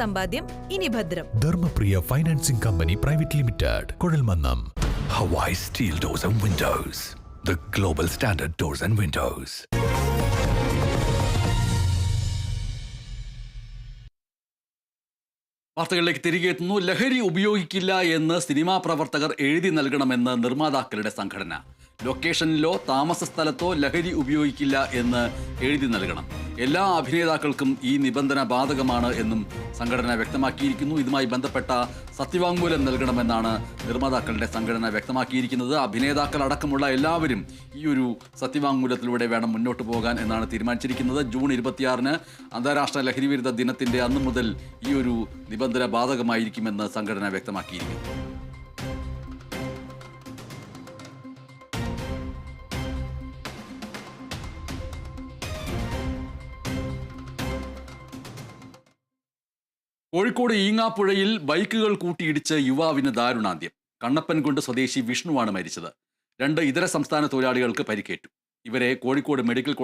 സമ്പാദ്യം ഇനി ഭദ്രം. Dharmapriya financing company private limited Kuzhalmannam. Hawaii steel doors and windows. The global standard doors and windows. വാർത്തകളിലേക്ക് തിരികെ എത്തുന്നു. ലഹരി ഉപയോഗിക്കില്ല എന്ന് സിനിമാ പ്രവർത്തകർ എഴുതി നൽകണമെന്ന് നിർമ്മാതാക്കളുടെ സംഘടന. ലൊക്കേഷനിലോ താമസ സ്ഥലത്തോ ലഹരി ഉപയോഗിക്കില്ല എന്ന് എഴുതി നൽകണം. എല്ലാ അഭിനേതാക്കൾക്കും ഈ നിബന്ധന ബാധകമാണ് എന്നും സംഘടന വ്യക്തമാക്കിയിരിക്കുന്നു. ഇതുമായി ബന്ധപ്പെട്ട സത്യവാങ്മൂലം നൽകണമെന്നാണ് നിർമ്മാതാക്കളുടെ സംഘടന വ്യക്തമാക്കിയിരിക്കുന്നത്. അഭിനേതാക്കൾ അടക്കമുള്ള എല്ലാവരും ഈ ഒരു സത്യവാങ്മൂലത്തിലൂടെ വേണം മുന്നോട്ട് പോകാൻ എന്നാണ് തീരുമാനിച്ചിരിക്കുന്നത്. ജൂൺ ഇരുപത്തിയാറിന് അന്താരാഷ്ട്ര ലഹരി വിരുദ്ധ ദിനത്തിന്റെ അന്നു മുതൽ ഈ ഒരു നിബന്ധന ബാധകമായിരിക്കുമെന്ന് സംഘടന വ്യക്തമാക്കിയിരിക്കുന്നു. കോഴിക്കോട് ഈങ്ങാപ്പുഴയിൽ ബൈക്കുകൾ കൂട്ടിയിടിച്ച് യുവാവിന് ദാരുണാന്ത്യം. കണ്ണപ്പൻകുണ്ട് സ്വദേശി വിഷ്ണുവാണ് മരിച്ചത്. രണ്ട് ഇതര സംസ്ഥാന തൊഴിലാളികൾക്ക് പരിക്കേറ്റു. ഇവരെ കോഴിക്കോട് മെഡിക്കൽ കോളേജ്